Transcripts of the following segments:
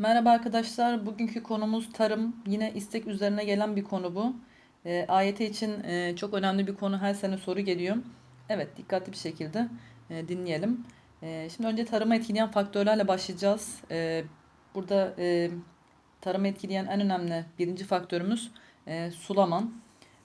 Merhaba arkadaşlar. Bugünkü konumuz tarım. Yine istek üzerine gelen bir konu bu. E, AYT için e, çok önemli bir konu. Her sene soru geliyor. Evet, dikkatli bir şekilde e, dinleyelim. E, şimdi önce tarımı etkileyen faktörlerle başlayacağız. E, burada e, tarımı etkileyen en önemli birinci faktörümüz e, sulama.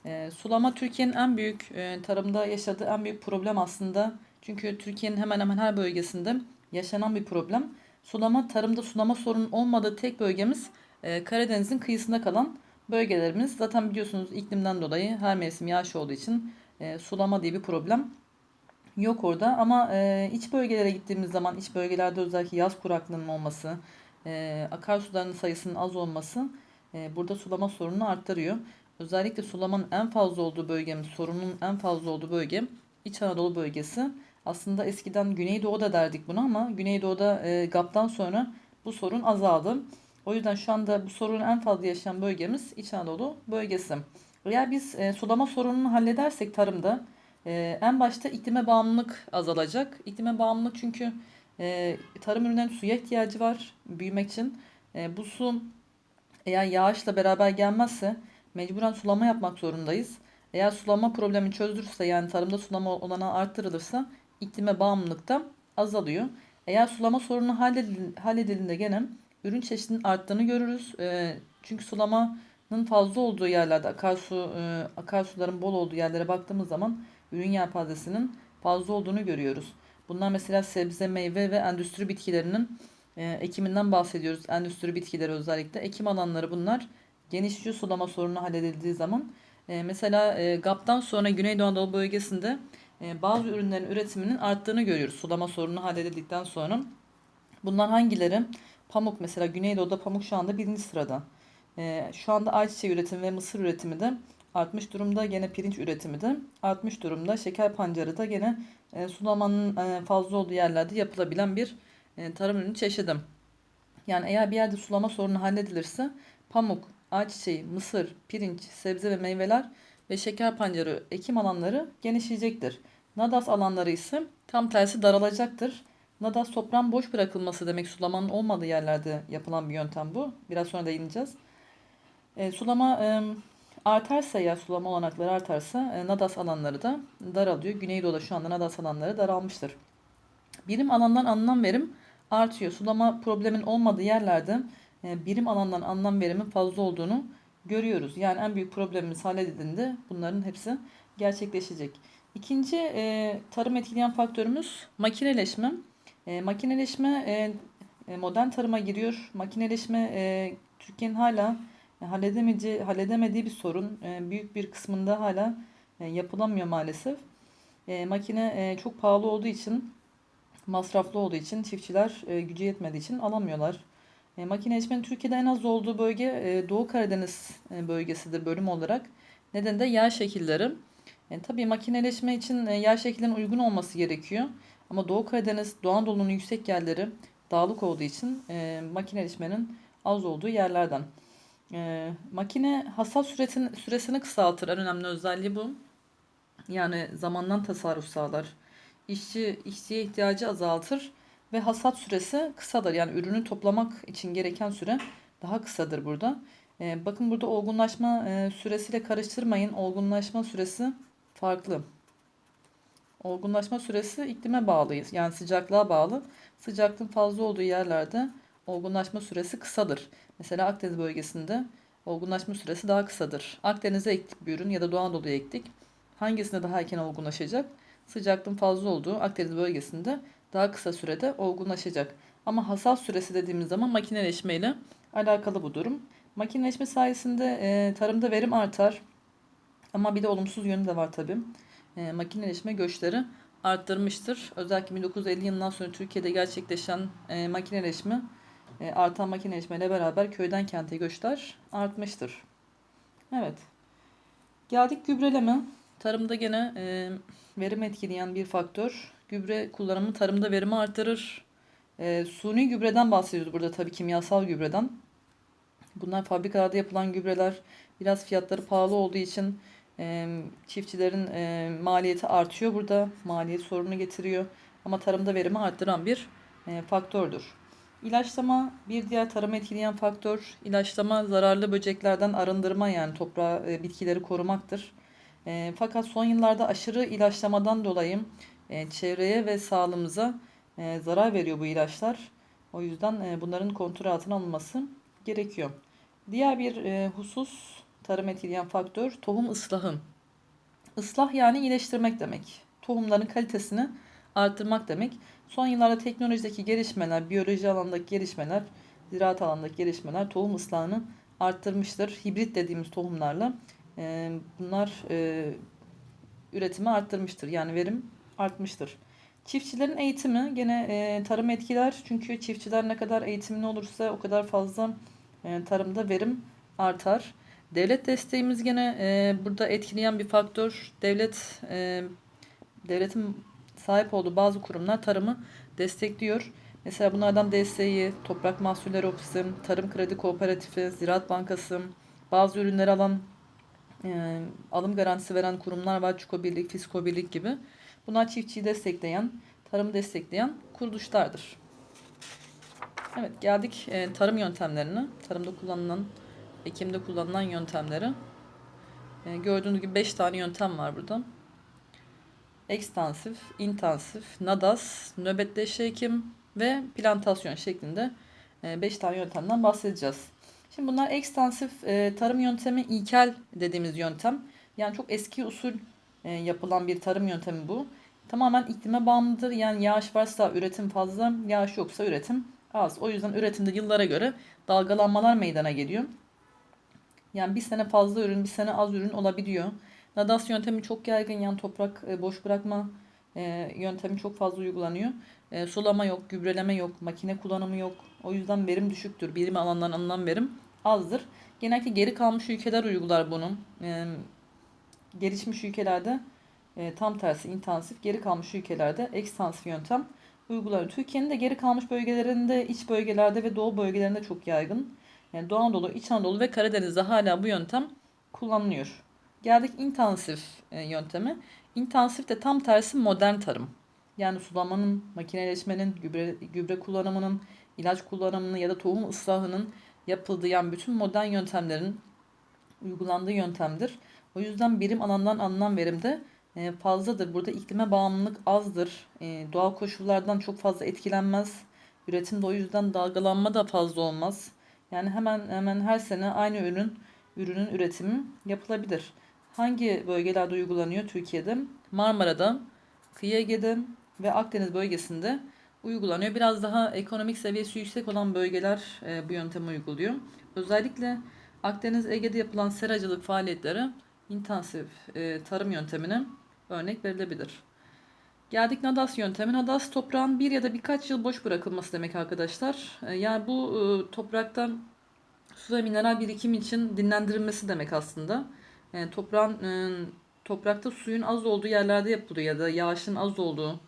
E, sulama Türkiye'nin en büyük e, tarımda yaşadığı en büyük problem aslında. Çünkü Türkiye'nin hemen hemen her bölgesinde yaşanan bir problem. Sulama, tarımda sulama sorunun olmadığı tek bölgemiz e, Karadeniz'in kıyısında kalan bölgelerimiz. Zaten biliyorsunuz iklimden dolayı her mevsim yağış olduğu için e, sulama diye bir problem yok orada. Ama e, iç bölgelere gittiğimiz zaman iç bölgelerde özellikle yaz kuraklığının olması, e, akarsuların sayısının az olması e, burada sulama sorununu arttırıyor. Özellikle sulamanın en fazla olduğu bölgemiz, sorunun en fazla olduğu bölge İç Anadolu bölgesi. Aslında eskiden Güneydoğu'da derdik bunu ama Güneydoğu'da e, GAP'tan sonra bu sorun azaldı. O yüzden şu anda bu sorunu en fazla yaşayan bölgemiz İç Anadolu bölgesi. Eğer biz e, sulama sorununu halledersek tarımda e, en başta iklime bağımlılık azalacak. İklime bağımlılık çünkü e, tarım ürünlerinin suya ihtiyacı var büyümek için. E, bu su eğer yağışla beraber gelmezse mecburen sulama yapmak zorundayız. Eğer sulama problemi çözülürse yani tarımda sulama olanağı arttırılırsa iklime bağımlılık da azalıyor. Eğer sulama sorunu halledildiğinde gene ürün çeşidinin arttığını görürüz. E, çünkü sulamanın fazla olduğu yerlerde akarsu e, akarsuların bol olduğu yerlere baktığımız zaman ürün yelpazesinin fazla olduğunu görüyoruz. Bunlar mesela sebze, meyve ve endüstri bitkilerinin e, ekiminden bahsediyoruz. Endüstri bitkileri özellikle. Ekim alanları bunlar. Genişliyor sulama sorunu halledildiği zaman. E, mesela e, GAP'tan sonra Güneydoğu Anadolu bölgesinde bazı ürünlerin üretiminin arttığını görüyoruz. Sulama sorunu halledildikten sonra. Bunlar hangileri? Pamuk mesela Güneydoğu'da pamuk şu anda birinci sırada. E, şu anda ayçiçeği üretimi ve mısır üretimi de artmış durumda. Gene pirinç üretimi de artmış durumda. Şeker pancarı da gene e, sulamanın e, fazla olduğu yerlerde yapılabilen bir e, tarım ürünü çeşidi. Yani eğer bir yerde sulama sorunu halledilirse pamuk, ayçiçeği, mısır, pirinç, sebze ve meyveler ve şeker pancarı ekim alanları genişleyecektir. Nadas alanları ise tam tersi daralacaktır. Nadas toprağın boş bırakılması demek sulamanın olmadığı yerlerde yapılan bir yöntem bu. Biraz sonra değineceğiz. E, sulama e, artarsa ya sulama olanakları artarsa e, nadas alanları da daralıyor. Güneydoğu'da şu anda nadas alanları daralmıştır. Birim alandan alınan verim artıyor. Sulama problemin olmadığı yerlerde e, birim alandan alınan verimin fazla olduğunu görüyoruz. Yani en büyük problemimiz halledildiğinde bunların hepsi gerçekleşecek. İkinci e, tarım etkileyen faktörümüz makineleşme. E, makineleşme e, e modern tarıma giriyor. Makineleşme e, Türkiye'nin hala halledemediği, halledemediği bir sorun. E, büyük bir kısmında hala e, yapılamıyor maalesef. E, makine e, çok pahalı olduğu için, masraflı olduğu için çiftçiler e, gücü yetmediği için alamıyorlar. E, makineleşmenin Türkiye'de en az olduğu bölge e, Doğu Karadeniz e, bölgesidir bölüm olarak. Neden de yer şekilleri. E, tabii makineleşme için e, yer şekillerinin uygun olması gerekiyor. Ama Doğu Karadeniz, Doğu Anadolu'nun yüksek yerleri dağlık olduğu için e, makineleşmenin az olduğu yerlerden. E, makine hasat süresini, süresini kısaltır. En önemli özelliği bu. Yani zamandan tasarruf sağlar. İşçi, işçiye ihtiyacı azaltır ve hasat süresi kısadır. Yani ürünü toplamak için gereken süre daha kısadır burada. E, bakın burada olgunlaşma e, süresiyle karıştırmayın. Olgunlaşma süresi farklı. Olgunlaşma süresi iklime bağlıyız. Yani sıcaklığa bağlı. Sıcaklığın fazla olduğu yerlerde olgunlaşma süresi kısadır. Mesela Akdeniz bölgesinde olgunlaşma süresi daha kısadır. Akdeniz'e ektik bir ürün ya da Doğu Anadolu'ya ektik. Hangisinde daha erken olgunlaşacak? Sıcaklığın fazla olduğu Akdeniz bölgesinde daha kısa sürede olgunlaşacak. Ama hasat süresi dediğimiz zaman makineleşme ile alakalı bu durum. Makineleşme sayesinde e, tarımda verim artar. Ama bir de olumsuz yönü de var tabii. E, makineleşme göçleri arttırmıştır. Özellikle 1950 yılından sonra Türkiye'de gerçekleşen e, makineleşme, e, artan makineleşme ile beraber köyden kente göçler artmıştır. Evet. Geldik gübreleme. Tarımda gene e, verim etkileyen bir faktör. Gübre kullanımı tarımda verimi artırır. E, suni gübreden bahsediyoruz burada tabii kimyasal gübreden. Bunlar fabrikalarda yapılan gübreler biraz fiyatları pahalı olduğu için çiftçilerin maliyeti artıyor burada. Maliyet sorunu getiriyor. Ama tarımda verimi arttıran bir e, faktördür. İlaçlama bir diğer tarımı etkileyen faktör. İlaçlama zararlı böceklerden arındırma yani toprağı, e, bitkileri korumaktır. E, fakat son yıllarda aşırı ilaçlamadan dolayı çevreye ve sağlığımıza zarar veriyor bu ilaçlar. O yüzden bunların kontrol altına alınması gerekiyor. Diğer bir husus tarım etkileyen faktör tohum ıslahı. Islah yani iyileştirmek demek. Tohumların kalitesini arttırmak demek. Son yıllarda teknolojideki gelişmeler, biyoloji alanındaki gelişmeler, ziraat alanındaki gelişmeler tohum ıslahını arttırmıştır. Hibrit dediğimiz tohumlarla e, bunlar e, üretimi arttırmıştır. Yani verim artmıştır. Çiftçilerin eğitimi gene e, tarım etkiler. Çünkü çiftçiler ne kadar eğitimli olursa o kadar fazla e, tarımda verim artar. Devlet desteğimiz gene e, burada etkileyen bir faktör. Devlet e, devletin sahip olduğu bazı kurumlar tarımı destekliyor. Mesela bunlardan DSİ, Toprak Mahsulleri Ofisi, Tarım Kredi Kooperatifi, Ziraat Bankası, bazı ürünleri alan e, alım garantisi veren kurumlar var. Çuko Birlik, Fisko Birlik gibi. Bunlar çiftçiyi destekleyen, tarımı destekleyen kuruluşlardır. Evet geldik e, tarım yöntemlerine. Tarımda kullanılan, ekimde kullanılan yöntemleri. E, gördüğünüz gibi 5 tane yöntem var burada. Ekstansif, intensif, nadas, nöbetleşe ekim ve plantasyon şeklinde 5 tane yöntemden bahsedeceğiz. Şimdi bunlar ekstansif e, tarım yöntemi ilkel dediğimiz yöntem. Yani çok eski usul e, yapılan bir tarım yöntemi bu. Tamamen iklime bağımlıdır. Yani yağış varsa üretim fazla, yağış yoksa üretim az. O yüzden üretimde yıllara göre dalgalanmalar meydana geliyor. Yani bir sene fazla ürün, bir sene az ürün olabiliyor. Nadas yöntemi çok yaygın. Yani toprak e, boş bırakma e, yöntemi çok fazla uygulanıyor. E, sulama yok, gübreleme yok, makine kullanımı yok. O yüzden verim düşüktür. Birim alandan alınan verim azdır. Genellikle geri kalmış ülkeler uygular bunu. E, gelişmiş ülkelerde tam tersi intensif, geri kalmış ülkelerde ekstansif yöntem uygular. Türkiye'nin de geri kalmış bölgelerinde, iç bölgelerde ve doğu bölgelerinde çok yaygın. Yani Doğu Anadolu, İç Anadolu ve Karadeniz'de hala bu yöntem kullanılıyor. Geldik intensif e, yöntemi. İntensif de tam tersi modern tarım. Yani sulamanın, makineleşmenin, gübre, gübre kullanımının, ilaç kullanımının ya da tohum ıslahının yapıldığı yani bütün modern yöntemlerin uygulandığı yöntemdir. O yüzden birim alandan alınan verim de e, fazladır. Burada iklime bağımlılık azdır. E, doğal koşullardan çok fazla etkilenmez. Üretimde o yüzden dalgalanma da fazla olmaz. Yani hemen hemen her sene aynı ürün ürünün üretimi yapılabilir. Hangi bölgelerde uygulanıyor Türkiye'de? Marmara'da, Kıyı Ege'de ve Akdeniz bölgesinde uygulanıyor. Biraz daha ekonomik seviyesi yüksek olan bölgeler e, bu yöntemi uyguluyor. Özellikle Akdeniz Ege'de yapılan seracılık faaliyetleri intensif e, tarım yöntemine örnek verilebilir. Geldik Nadas yöntemi. Nadas toprağın bir ya da birkaç yıl boş bırakılması demek arkadaşlar. E, yani bu e, toprakta su ve mineral birikim için dinlendirilmesi demek aslında. Yani toprağın e, toprakta suyun az olduğu yerlerde yapılıyor ya da yağışın az olduğu,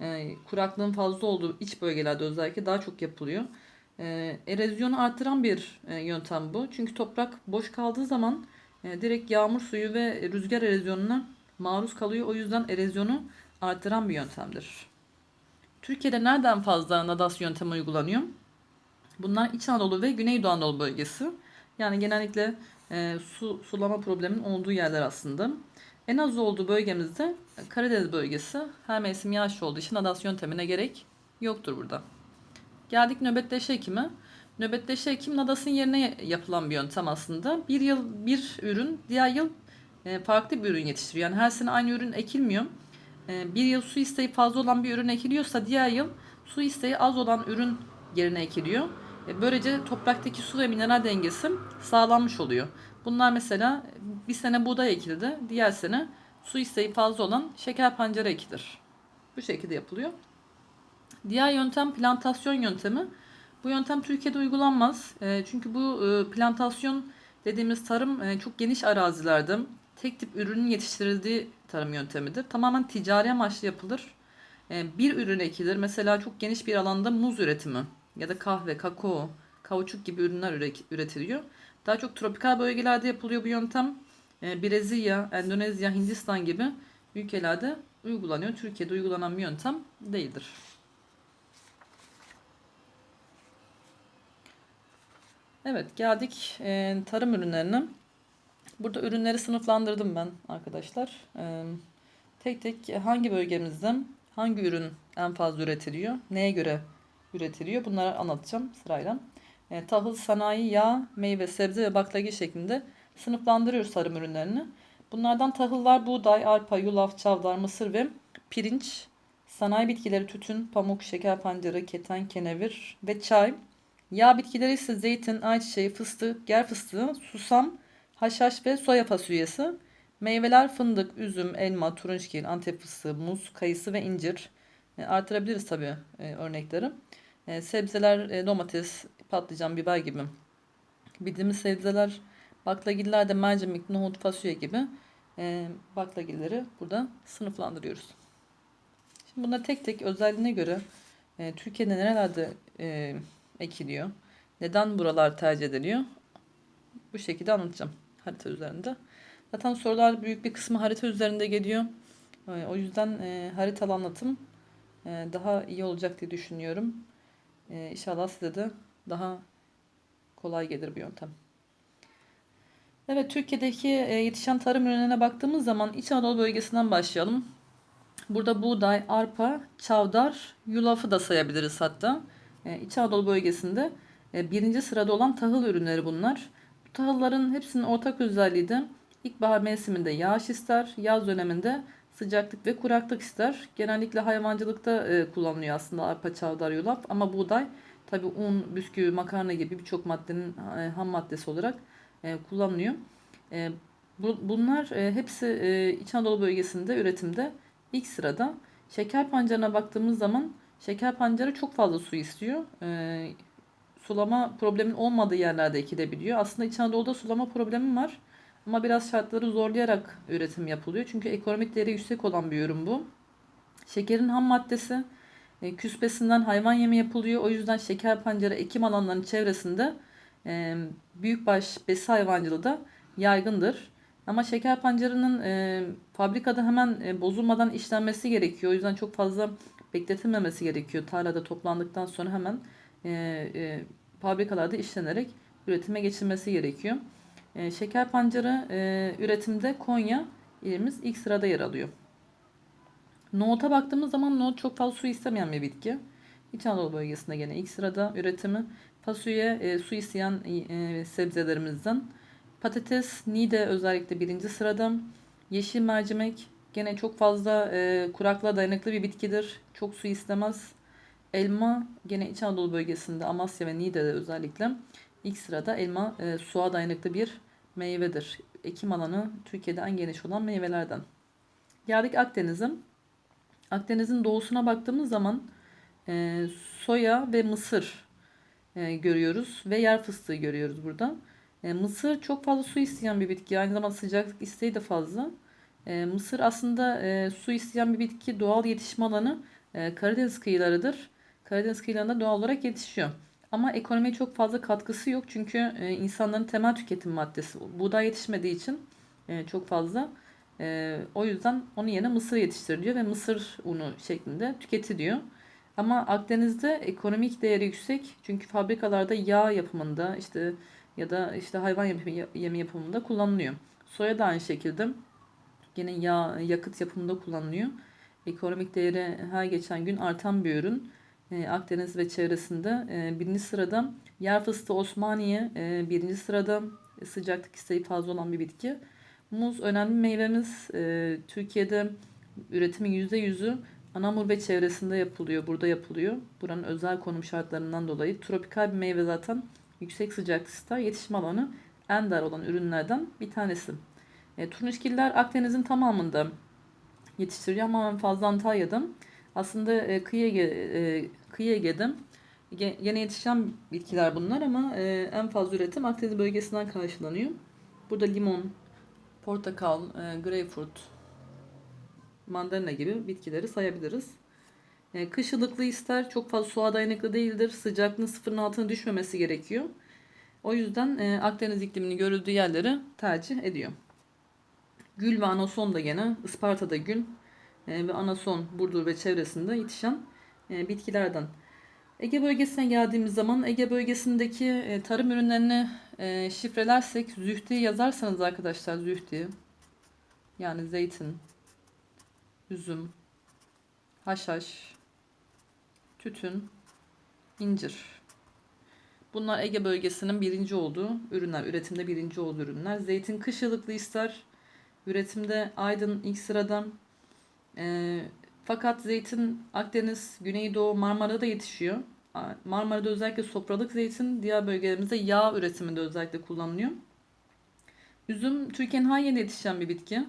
e, kuraklığın fazla olduğu iç bölgelerde özellikle daha çok yapılıyor. E, erozyonu artıran bir yöntem bu. Çünkü toprak boş kaldığı zaman direkt yağmur suyu ve rüzgar erozyonuna maruz kalıyor. O yüzden erozyonu artıran bir yöntemdir. Türkiye'de nereden fazla nadas yöntemi uygulanıyor? Bunlar İç Anadolu ve Güneydoğu Anadolu bölgesi. Yani genellikle e, su sulama probleminin olduğu yerler aslında. En az olduğu bölgemizde Karadeniz bölgesi. Her mevsim yağış olduğu için nadas yöntemine gerek yoktur burada. Geldik nöbetleşe ekimi. Nöbetleşe ekim nadasın yerine yapılan bir yöntem aslında. Bir yıl bir ürün, diğer yıl e, farklı bir ürün yetiştiriyor. Yani her sene aynı ürün ekilmiyor. E, bir yıl su isteği fazla olan bir ürün ekiliyorsa diğer yıl su isteği az olan ürün yerine ekiliyor. E, böylece topraktaki su ve mineral dengesi sağlanmış oluyor. Bunlar mesela bir sene buğday ekildi, diğer sene su isteği fazla olan şeker pancarı ekilir. Bu şekilde yapılıyor. Diğer yöntem plantasyon yöntemi. Bu yöntem Türkiye'de uygulanmaz. E, çünkü bu e, plantasyon dediğimiz tarım e, çok geniş arazilerde tek tip ürünün yetiştirildiği tarım yöntemidir. Tamamen ticari amaçlı yapılır. E, bir ürün ekilir. Mesela çok geniş bir alanda muz üretimi ya da kahve, kakao, kauçuk gibi ürünler üretiliyor. Daha çok tropikal bölgelerde yapılıyor bu yöntem. E, Brezilya, Endonezya, Hindistan gibi ülkelerde uygulanıyor. Türkiye'de uygulanan bir yöntem değildir. Evet geldik tarım ürünlerine. Burada ürünleri sınıflandırdım ben arkadaşlar. E, tek tek hangi bölgemizde hangi ürün en fazla üretiliyor, neye göre üretiliyor bunları anlatacağım sırayla. E, tahıl, sanayi, yağ, meyve, sebze ve baklagil şeklinde sınıflandırıyoruz tarım ürünlerini. Bunlardan tahıllar buğday, arpa, yulaf, çavdar, mısır ve pirinç, sanayi bitkileri tütün, pamuk, şeker pancarı, keten, kenevir ve çay. Yağ bitkileri ise zeytin, ayçiçeği, fıstık, ger fıstığı, susam, haşhaş ve soya fasulyesi. Meyveler fındık, üzüm, elma, turunçgil, antep fıstığı, muz, kayısı ve incir. E, artırabiliriz tabii e, örnekleri. E, sebzeler e, domates, patlıcan, biber gibi. Bildiğimiz sebzeler baklagiller de mercimek, nohut, fasulye gibi baklagilleri burada sınıflandırıyoruz. Şimdi bunları tek tek özelliğine göre e, Türkiye'de nerelerde ekiliyor, neden buralar tercih ediliyor bu şekilde anlatacağım harita üzerinde. Zaten sorular büyük bir kısmı harita üzerinde geliyor. E, o yüzden e, haritalı anlatım e, daha iyi olacak diye düşünüyorum. E, inşallah size de daha kolay gelir bir yöntem. Evet Türkiye'deki e, yetişen tarım ürünlerine baktığımız zaman İç Anadolu bölgesinden başlayalım. Burada buğday, arpa, çavdar, yulafı da sayabiliriz hatta. E, İç Anadolu bölgesinde e, birinci sırada olan tahıl ürünleri bunlar. Tahılların hepsinin ortak özelliği de ilkbahar mevsiminde yağış ister, yaz döneminde sıcaklık ve kuraklık ister. Genellikle hayvancılıkta e, kullanılıyor aslında arpa, çavdar, yulaf ama buğday tabi un, bisküvi, makarna gibi birçok maddenin e, ham maddesi olarak e, kullanılıyor. E, bu, bunlar e, hepsi e, İç Anadolu bölgesinde üretimde ilk sırada. Şeker pancarına baktığımız zaman şeker pancarı çok fazla su istiyor. E, sulama problemin olmadığı yerlerde ekilebiliyor. Aslında İç Anadolu'da sulama problemi var. Ama biraz şartları zorlayarak üretim yapılıyor. Çünkü ekonomik değeri yüksek olan bir ürün bu. Şekerin ham maddesi e, küspesinden hayvan yemi yapılıyor. O yüzden şeker pancarı ekim alanlarının çevresinde e, büyükbaş besi hayvancılığı da yaygındır. Ama şeker pancarının e, fabrikada hemen e, bozulmadan işlenmesi gerekiyor. O yüzden çok fazla bekletilmemesi gerekiyor. Tarlada toplandıktan sonra hemen e, e, fabrikalarda işlenerek üretime geçilmesi gerekiyor. E, şeker pancarı e, üretimde Konya ilimiz ilk sırada yer alıyor. Nohuta baktığımız zaman nohut çok fazla su istemeyen bir bitki. İç Anadolu bölgesinde gene ilk sırada üretimi. Fasulye e, su isteyen e, sebzelerimizden. Patates, nide özellikle birinci sırada. Yeşil mercimek gene çok fazla e, kuraklığa dayanıklı bir bitkidir. Çok su istemez. Elma gene İç Anadolu bölgesinde Amasya ve Niğde'de özellikle ilk sırada elma e, suğa dayanıklı bir meyvedir. Ekim alanı Türkiye'de en geniş olan meyvelerden. Geldik Akdeniz'e. Akdeniz'in doğusuna baktığımız zaman e, soya ve mısır e, görüyoruz ve yer fıstığı görüyoruz burada. E, mısır çok fazla su isteyen bir bitki. Aynı zamanda sıcaklık isteği de fazla. E, mısır aslında e, su isteyen bir bitki. Doğal yetişme alanı e, Karadeniz kıyılarıdır. Karadeniz kıyılarında doğal olarak yetişiyor. Ama ekonomiye çok fazla katkısı yok. Çünkü e, insanların temel tüketim maddesi. Buğday yetişmediği için e, çok fazla. E, o yüzden onun yerine mısır yetiştiriliyor ve mısır unu şeklinde tüketiliyor. Ama Akdeniz'de ekonomik değeri yüksek. Çünkü fabrikalarda yağ yapımında işte ya da işte hayvan yemi yapımında kullanılıyor. Soya da aynı şekilde yine yağ yakıt yapımında kullanılıyor. Ekonomik değeri her geçen gün artan bir ürün. Ee, Akdeniz ve çevresinde e, birinci sırada yer fıstığı Osmaniye e, birinci sırada sıcaklık isteği fazla olan bir bitki. Muz önemli meyvemiz. E, Türkiye'de üretimin yüzde yüzü Anamur ve çevresinde yapılıyor. Burada yapılıyor. Buranın özel konum şartlarından dolayı. Tropikal bir meyve zaten yüksek sıcaklıkta yetişme alanı en dar olan ürünlerden bir tanesi. E, turnuşgiller Akdeniz'in tamamında yetiştiriyor ama fazla Antalya'da. Aslında e, kıyı, Ege, e, kıyı Ege'de yeni yetişen bitkiler bunlar ama e, en fazla üretim Akdeniz bölgesinden karşılanıyor. Burada limon, portakal, e, greyfurt, mandalina gibi bitkileri sayabiliriz. E, kış ister, çok fazla suya dayanıklı değildir. Sıcaklığın sıfırın altına düşmemesi gerekiyor. O yüzden e, Akdeniz iklimini görüldüğü yerleri tercih ediyor. Gül ve anason da gene Isparta'da gül ve anason Burdur ve çevresinde yetişen e, bitkilerden. Ege bölgesine geldiğimiz zaman Ege bölgesindeki e, tarım ürünlerini e, şifrelersek zühti yazarsanız arkadaşlar zühti yani zeytin, üzüm, haşhaş, tütün, incir. Bunlar Ege bölgesinin birinci olduğu ürünler, üretimde birinci olduğu ürünler. Zeytin kış ılıklı ister. Üretimde Aydın ilk sırada. Ee, fakat zeytin Akdeniz, Güneydoğu, Marmara'da yetişiyor. Marmara'da özellikle sofralık zeytin, diğer bölgelerimizde yağ üretiminde özellikle kullanılıyor. Üzüm Türkiye'nin her yerinde yetişen bir bitki.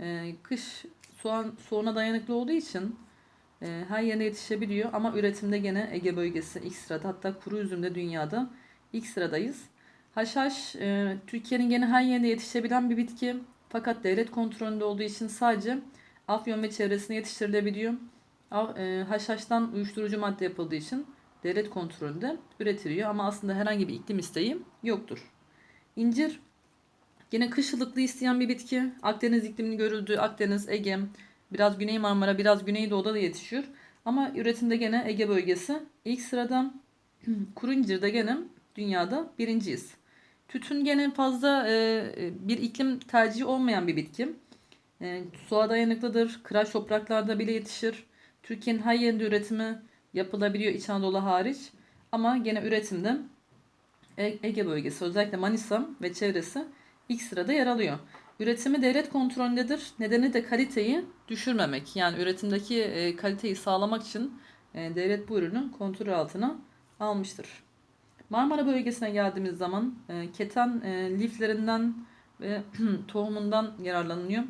Ee, kış soğan, soğuna dayanıklı olduğu için e, her yerine yetişebiliyor ama üretimde gene Ege bölgesi ilk sırada hatta kuru üzümde dünyada ilk sıradayız. Haşhaş e, Türkiye'nin gene her yerinde yetişebilen bir bitki fakat devlet kontrolünde olduğu için sadece Afyon ve çevresine yetiştirilebiliyor. E, Haşhaştan uyuşturucu madde yapıldığı için devlet kontrolünde üretiliyor ama aslında herhangi bir iklim isteği yoktur. İncir Yine kış isteyen bir bitki. Akdeniz iklimini görüldüğü Akdeniz, Ege, biraz Güney Marmara, biraz Güneydoğu'da da yetişiyor. Ama üretimde gene Ege bölgesi ilk sırada. Kuru incirde gene dünyada birinciyiz. Tütün gene fazla e, e, bir iklim tercihi olmayan bir bitki. E, suya dayanıklıdır. Kıraç topraklarda bile yetişir. Türkiye'nin her yerinde üretimi yapılabiliyor İç Anadolu hariç. Ama gene üretimde E- Ege bölgesi özellikle Manisa ve çevresi ilk sırada yer alıyor. Üretimi devlet kontrolündedir. Nedeni de kaliteyi düşürmemek. Yani üretimdeki e, kaliteyi sağlamak için e, devlet bu ürünü kontrol altına almıştır. Marmara bölgesine geldiğimiz zaman keten liflerinden ve tohumundan yararlanılıyor.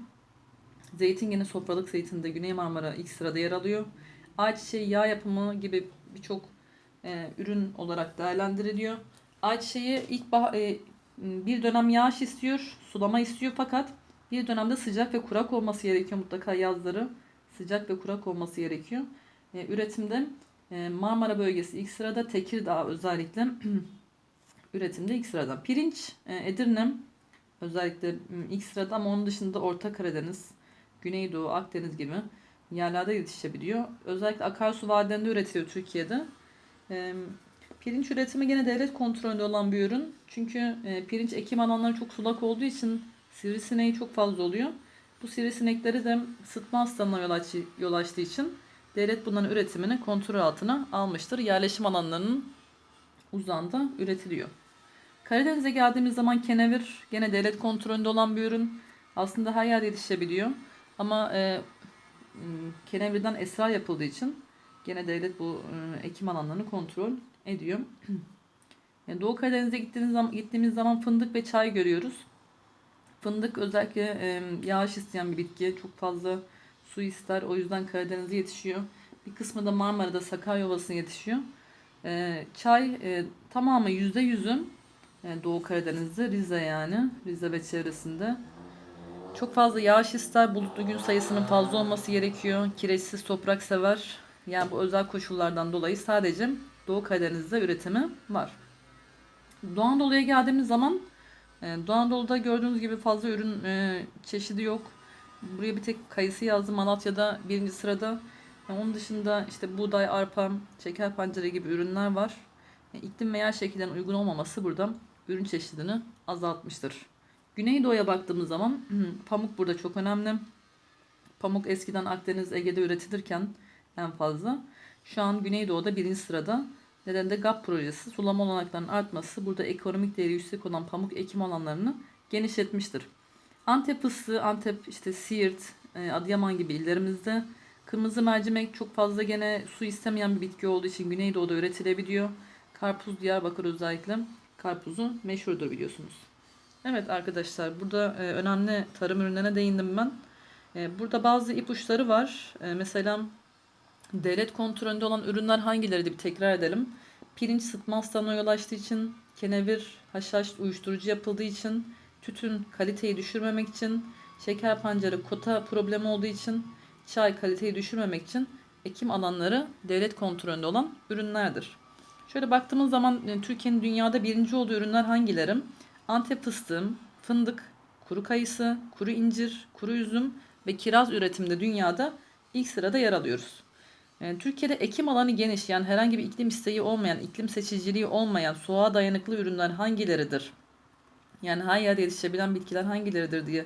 Zeytin yine sofralık zeytinde Güney Marmara ilk sırada yer alıyor. Ayçiçeği yağ yapımı gibi birçok e, ürün olarak değerlendiriliyor. Ayçiçeği ilk bah- e, bir dönem yağış istiyor, sulama istiyor fakat bir dönemde sıcak ve kurak olması gerekiyor mutlaka yazları. Sıcak ve kurak olması gerekiyor. E, üretimde e, Marmara bölgesi ilk sırada, Tekirdağ özellikle üretimde ilk sırada. Pirinç, e, Edirne özellikle ilk sırada ama onun dışında Orta Karadeniz, Güneydoğu, Akdeniz gibi yerlerde yetişebiliyor. Özellikle akarsu vadelerinde üretiliyor Türkiye'de. E, Pirinç üretimi gene devlet kontrolünde olan bir ürün. Çünkü e, pirinç ekim alanları çok sulak olduğu için sivrisineği çok fazla oluyor. Bu sivrisinekleri de sıtma hastalığına yol, aç, yol açtığı için devlet bunların üretimini kontrol altına almıştır. Yerleşim alanlarının uzağında üretiliyor. Karadeniz'e geldiğimiz zaman kenevir gene devlet kontrolünde olan bir ürün. Aslında her yerde yetişebiliyor. Ama e, m, kenevirden esrar yapıldığı için gene devlet bu e, ekim alanlarını kontrol ediyor. Yani Doğu Karadeniz'e gittiğimiz zaman, gittiğimiz zaman fındık ve çay görüyoruz. Fındık özellikle e, yağış isteyen bir bitki. Çok fazla su ister. O yüzden Karadeniz'e yetişiyor. Bir kısmı da Marmara'da Sakarya Ovası'na yetişiyor. E, çay e, tamamı yüzde yüzü e, Doğu Karadeniz'de Rize yani. Rize ve çevresinde. Çok fazla yağış ister. Bulutlu gün sayısının fazla olması gerekiyor. Kireçsiz toprak sever. Yani bu özel koşullardan dolayı sadece Doğu Karadeniz'de üretimi var. Doğu Anadolu'ya geldiğimiz zaman e, Doğu Anadolu'da gördüğünüz gibi fazla ürün e, çeşidi yok. Buraya bir tek kayısı yazdım. Malatya'da birinci sırada. E, onun dışında işte buğday, arpa, şeker pancarı gibi ürünler var. İklim veya şekilden uygun olmaması burada ürün çeşidini azaltmıştır. Güneydoğu'ya baktığımız zaman pamuk burada çok önemli. Pamuk eskiden Akdeniz, Ege'de üretilirken en fazla. Şu an Güneydoğu'da birinci sırada. Neden de GAP projesi sulama olanaklarının artması burada ekonomik değeri yüksek olan pamuk ekim alanlarını genişletmiştir. Antep fıstığı, Antep işte Siirt, e, Adıyaman gibi illerimizde kırmızı mercimek çok fazla gene su istemeyen bir bitki olduğu için Güneydoğu'da üretilebiliyor. Karpuz Diyarbakır özellikle karpuzu meşhurdur biliyorsunuz. Evet arkadaşlar burada e, önemli tarım ürünlerine değindim ben. E, burada bazı ipuçları var. E, mesela Devlet kontrolünde olan ürünler hangileri bir tekrar edelim. Pirinç sıtma hastalığına yol açtığı için, kenevir, haşhaş uyuşturucu yapıldığı için, tütün kaliteyi düşürmemek için, şeker pancarı kota problemi olduğu için, çay kaliteyi düşürmemek için ekim alanları devlet kontrolünde olan ürünlerdir. Şöyle baktığımız zaman Türkiye'nin dünyada birinci olduğu ürünler hangileri? Antep fıstığı, fındık, kuru kayısı, kuru incir, kuru üzüm ve kiraz üretiminde dünyada ilk sırada yer alıyoruz. E, Türkiye'de ekim alanı geniş yani herhangi bir iklim isteği olmayan, iklim seçiciliği olmayan, soğuğa dayanıklı ürünler hangileridir? Yani her yerde yetişebilen bitkiler hangileridir diye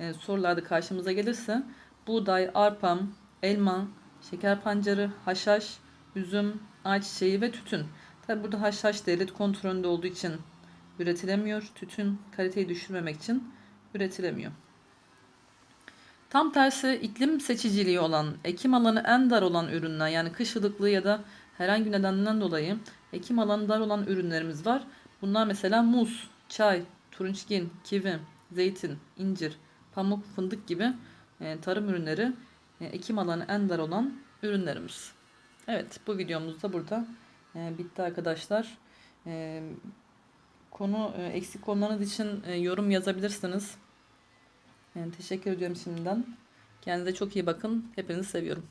e, sorularda karşımıza gelirse buğday, arpa, elma, şeker pancarı, haşhaş, üzüm, ayçiçeği ve tütün. Tabi burada haşhaş devlet kontrolünde olduğu için üretilemiyor. Tütün kaliteyi düşürmemek için üretilemiyor. Tam tersi iklim seçiciliği olan, ekim alanı en dar olan ürünler yani kış ılıklığı ya da herhangi bir nedenden dolayı ekim alanı dar olan ürünlerimiz var. Bunlar mesela muz, çay, turunçgil, kivi, zeytin, incir, pamuk, fındık gibi e, tarım ürünleri e, ekim alanı en dar olan ürünlerimiz. Evet bu videomuz da burada e, bitti arkadaşlar. Konu e, eksik konularınız için e, yorum yazabilirsiniz. Yani teşekkür ediyorum şimdiden. Kendinize çok iyi bakın. Hepinizi seviyorum.